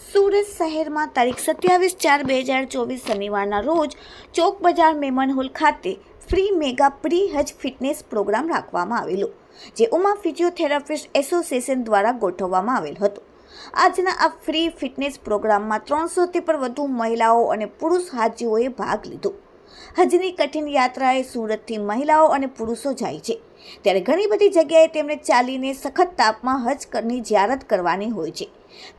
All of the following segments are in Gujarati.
સુરત શહેરમાં તારીખ સત્યાવીસ ચાર બે હજાર ચોવીસ શનિવારના રોજ ચોક બજાર મેમન હોલ ખાતે free mega pre Hajj fitness programme રાખવામાં આવેલો, જે ઉમા ફિઝિયોથેરાપિસ્ટ એસોસિએશન દ્વારા ગોઠવવામાં આવેલ હતો. આજના આ ફ્રી ફિટનેસ પ્રોગ્રામમાં ત્રણસોથી પણ વધુ મહિલાઓ અને પુરુષ હાજીઓએ ભાગ લીધો. હજની કઠિન યાત્રાએ સુરતથી મહિલાઓ અને પુરુષો જાય છે. ત્યારે ઘણી બધી જગ્યાએ તેમણે ચાલીને સખત તાપમાં હજ કરની જ્યારત કરવાની હોય છે.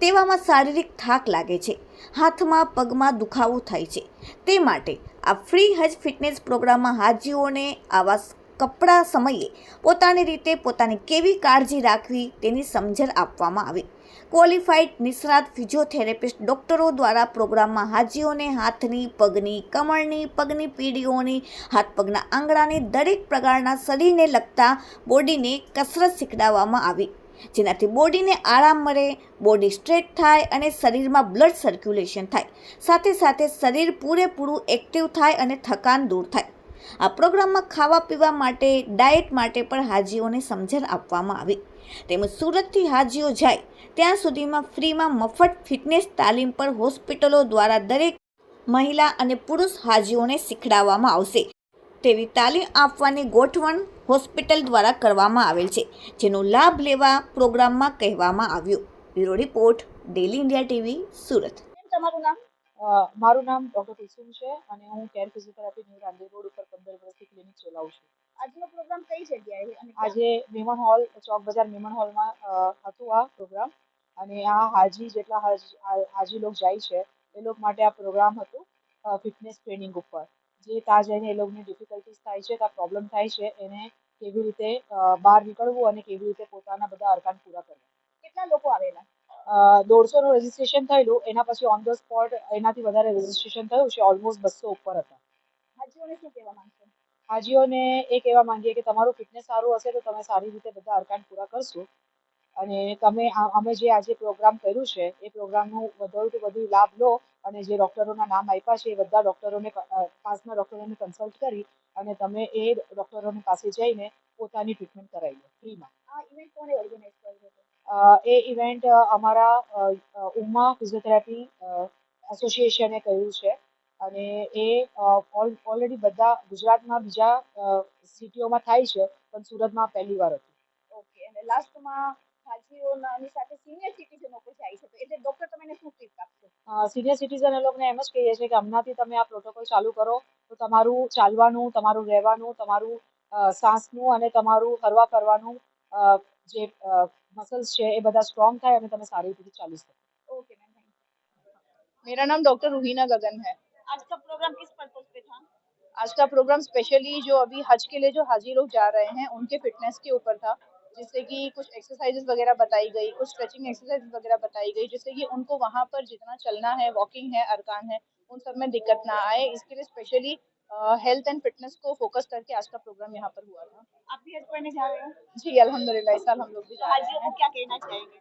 તેવામાં શારીરિક થાક લાગે છે. હાથમાં પગમાં દુખાવો થાય છે. તે માટે આ ફ્રી હજ ફિટનેસ પ્રોગ્રામમાં હાજીઓને આવા કપડા સમયે પોતાની રીતે પોતાની કેવી કાળજી રાખવી તેની સમજણ આપવામાં આવી. ક્વોલિફાઈડ નિષ્ણાત ફિઝિયોથેરેપિસ્ટ ડોક્ટરો દ્વારા પ્રોગ્રામમાં હાજીઓને હાથની, પગની, કમળની, પગની પીડીઓની હાથ પગના આંગળાની દરેક પ્રકારના શરીરને લગતા બોડીને કસરત શીખડાવવામાં આવી. જેનાથી બોડીને આરામ મળે, બોડી સ્ટ્રેટ થાય અને શરીરમાં બ્લડ સર્ક્યુલેશન થાય. સાથે સાથે શરીર પૂરેપૂરું એક્ટિવ થાય અને થકાન દૂર થાય. આ પ્રોગ્રામમાં ખાવા પીવા માટે, ડાયટ માટે પણ હાજીઓને સમજણ આપવામાં આવી. તેમજ સુરતથી હાજીઓ જાય ત્યાં સુધીમાં ફ્રીમાં મફત ફિટનેસ તાલીમ પર હોસ્પિટલો દ્વારા દરેક મહિલા અને પુરુષ હાજીઓને શીખડાવવામાં આવશે. તેવી તાલીમ આપવાની ગોઠવણ હોસ્પિટલ દ્વારા કરવામાં આવેલ છે જેનો લાભ લેવા પ્રોગ્રામમાં કહેવામાં આવ્યું. Bureau report Daily India TV Surat. તમારું નામ? મારું નામ ડોક્ટર કુસુમ છે અને હું care physiotherapy new Rander road ઉપર પંદર વર્ષથી ક્લિનિક ચલાવું છું. આજનો પ્રોગ્રામ કઈ જગ્યાએ અને આજે મેમણ હોલ ચોક બજાર મેમન હોલમાં હતું આ પ્રોગ્રામ અને આ હાજી જેટલા હાજી લોક જાય છે એ લોક માટે આ પ્રોગ્રામ હતું ફિટનેસ ટ્રેનિંગ ઉપર. જે ત્યાં જઈને એ લોકોને ડિફિકલ્ટીઝ થાય છે ત્યાં પ્રોબ્લેમ થાય છે એને કેવી રીતે બહાર નીકળવું અને કેવી રીતે પોતાના બધા અરકાન પૂરા કરવા. કેટલા લોકો આવેલા? દોઢસોનું રજિસ્ટ્રેશન થયેલું એના પછી ઓન ધ સ્પોટ એનાથી વધારે રજિસ્ટ્રેશન થયું છે ઓલમોસ્ટ બસો ઉપર હતા. હાજીઓને શું કહેવા માંગશો? હાજીઓને એ કહેવા માંગીએ કે તમારું ફિટનેસ સારું હશે તો તમે સારી રીતે બધા અરકાન પૂરા કરશો. અને તમે અમે જે આજે પ્રોગ્રામ કર્યું છે એ પ્રોગ્રામનું વધુથી વધુ લાભ લો અને જે ડૉક્ટરોના નામ આપ્યા છે એ બધા ડૉક્ટરોને પાસના ડૉક્ટરોને કન્સલ્ટ કરી અને તમે એ ડૉક્ટરોની પાસે જઈને પોતાની ટ્રીટમેન્ટ કરાવી લો ફ્રીમાં. આ ઇવેન્ટ કોણે ઓર્ગેનાઇઝ કર્યો એ ઇવેન્ટ અમારા ઉમા ફિઝિયોથેરાપી એસોસિએશને કર્યું છે. અને એ ઓલરેડી બધા ગુજરાતમાં બીજા સિટીઓમાં થાય છે પણ સુરતમાં પહેલી વાર હતું. ઓકે અને લાસ્ટમાં ખાજીઓની સાથે સિનિયર સિટીઝન લોકો જાય છે એટલે ડોક્ટર તમને શું ટીપ આપશો? સિનિયર સિટીઝન એ લોકોને એમ જ કહીએ છીએ કે હમણાંથી તમે આ પ્રોટોકોલ ચાલુ કરો તો તમારું ચાલવાનું તમારું રહેવાનું તમારું શ્વાસનું અને તમારું હરવા ફરવાનું જે મસલ્સ છે એ બધા સ્ટ્રોંગ થાય અને તમે સારી રીતે ચાલી શકો. ઓકે મેરા નામ ડૉક્ટર રૂહીના ગગન હૈ. आज का प्रोग्राम किस पर्पज पे था? आज का प्रोग्राम स्पेशली जो अभी हज के लिए जो हाजी लोग जा रहे हैं उनके फिटनेस के ऊपर था। जिससे कि कुछ एक्सरसाइजेस वगैरह बताई गई कुछ स्ट्रेचिंग एक्सरसाइज वगैरह बताई गई जिससे कि उनको वहाँ पर जितना चलना है वॉकिंग है अरकान है उन सब में दिक्कत ना आए। इसके लिए स्पेशली हेल्थ एंड फिटनेस को फोकस करके आज का प्रोग्राम यहाँ पर हुआ था। आप भी हज पढ़ने जा रहे हो? जी अल्हम्दुलिल्लाह इस साल हम लोग भी तो जा रहे हैं। क्या कहना चाहेंगे?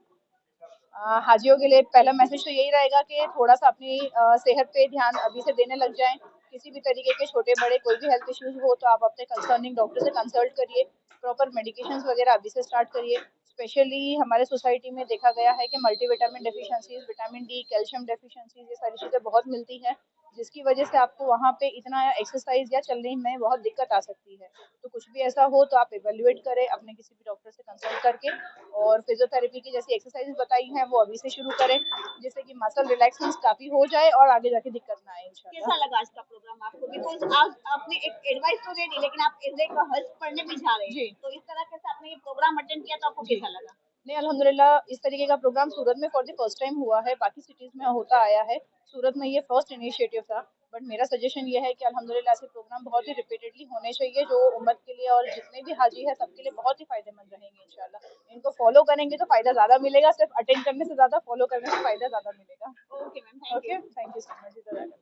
हाजियों के लिए पहला मैसेज तो यही रहेगा कि थोड़ा सा अपनी सेहत पे ध्यान अभी से देने लग जाएँ। किसी भी तरीके के छोटे बड़े कोई भी हेल्थ इश्यूज़ हो तो आप अपने कंसर्निंग डॉक्टर से कंसल्ट करिए। प्रॉपर मेडिकेशंस वगैरह अभी से स्टार्ट करिए। स्पेशली हमारे सोसाइटी में देखा गया है कि multivitamin deficiencies vitamin D calcium deficiencies ये सारी चीज़ें बहुत मिलती हैं। जिसकी वजह से आपको वहाँ पे इतना एक्सरसाइज या चलने में बहुत दिक्कत आ सकती है। तो कुछ भी ऐसा हो तो आप इवेल्युएट करें अपने किसी भी डॉक्टर से कंसल्ट करके और फिजियोथेरेपी की जैसी एक्सरसाइज बताई हैं वो अभी से शुरू करें जिससे कि मसल रिलैक्सेंस काफ़ी हो जाए और आगे जाके दिक्कत ना आए कैसा लगा आज का प्रोग्राम आपको? बिकॉज़ आप आपने एक एडवाइस तो दे दी लेकिन आप एज एक हज पढ़ने भी जा रहे हैं। तो इस तरह के से आपने ये प्रोग्राम अटेंड किया तो आपको कैसा लगा? नहीं अल्हम्दुलिल्लाह इस तरीके का प्रोग्राम सूरत में फॉर द फ़र्स्ट टाइम हुआ है। बाकी सिटीज़ में होता आया है। सूरत में ये फ़र्स्ट इनिशिएटिव था। बट मेरा सजेशन ये है कि अल्हम्दुलिल्लाह ऐसे प्रोग्राम बहुत ही रिपीटेडली होने चाहिए जो उम्मत के लिए और जितने भी हाजी है सबके लिए बहुत ही फ़ायदेमंद रहेंगे इंशाल्लाह। इनको फॉलो करेंगे तो फ़ायदा ज़्यादा मिलेगा। सिर्फ़ अटेंड करने से ज़्यादा फॉलो करने से फ़ायदा ज़्यादा मिलेगा। Okay ma'am okay thank you so much